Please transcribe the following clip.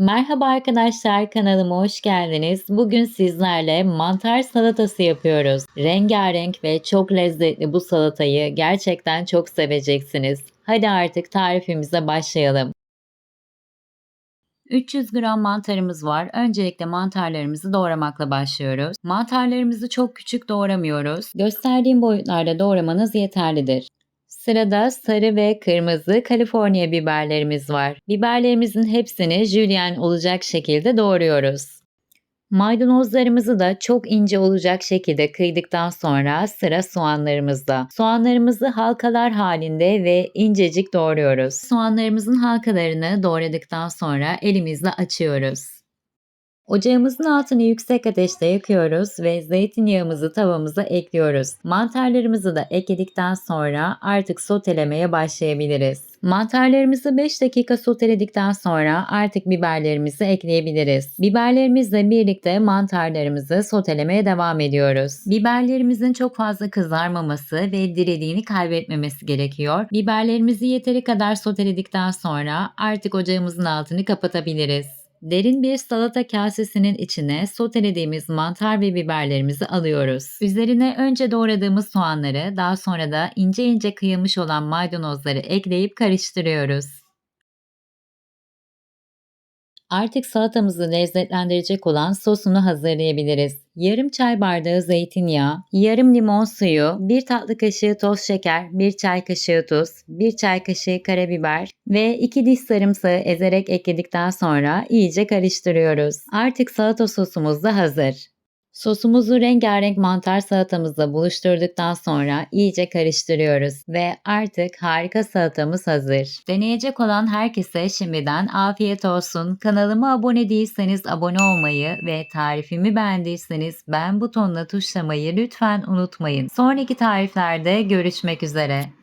Merhaba arkadaşlar kanalıma hoş geldiniz. Bugün sizlerle mantar salatası yapıyoruz. Rengarenk ve çok lezzetli bu salatayı gerçekten çok seveceksiniz. Hadi artık tarifimize başlayalım. 300 gram mantarımız var. Öncelikle mantarlarımızı doğramakla başlıyoruz. Mantarlarımızı çok küçük doğramıyoruz. Gösterdiğim boyutlarda doğramanız yeterlidir. Sırada sarı ve kırmızı Kaliforniya biberlerimiz var. Biberlerimizin hepsini jülyen olacak şekilde doğruyoruz. Maydanozlarımızı da çok ince olacak şekilde kıydıktan sonra sıra soğanlarımızda. Soğanlarımızı halkalar halinde ve incecik doğruyoruz. Soğanlarımızın halkalarını doğradıktan sonra elimizle açıyoruz. Ocağımızın altını yüksek ateşte yakıyoruz ve zeytinyağımızı tavamıza ekliyoruz. Mantarlarımızı da ekledikten sonra artık sotelemeye başlayabiliriz. Mantarlarımızı 5 dakika soteledikten sonra artık biberlerimizi ekleyebiliriz. Biberlerimizle birlikte mantarlarımızı sotelemeye devam ediyoruz. Biberlerimizin çok fazla kızarmaması ve diriliğini kaybetmemesi gerekiyor. Biberlerimizi yeteri kadar soteledikten sonra artık ocağımızın altını kapatabiliriz. Derin bir salata kasesinin içine sotelediğimiz mantar ve biberlerimizi alıyoruz. Üzerine önce doğradığımız soğanları, daha sonra da ince ince kıyılmış olan maydanozları ekleyip karıştırıyoruz. Artık salatamızı lezzetlendirecek olan sosunu hazırlayabiliriz. Yarım çay bardağı zeytinyağı, yarım limon suyu, 1 tatlı kaşığı toz şeker, 1 çay kaşığı tuz, 1 çay kaşığı karabiber ve 2 diş sarımsağı ezerek ekledikten sonra iyice karıştırıyoruz. Artık salata sosumuz da hazır. Sosumuzu rengarenk mantar salatamızla buluşturduktan sonra iyice karıştırıyoruz ve artık harika salatamız hazır. Deneyecek olan herkese şimdiden afiyet olsun. Kanalıma abone değilseniz abone olmayı ve tarifimi beğendiyseniz beğen butonuna tuşlamayı lütfen unutmayın. Sonraki tariflerde görüşmek üzere.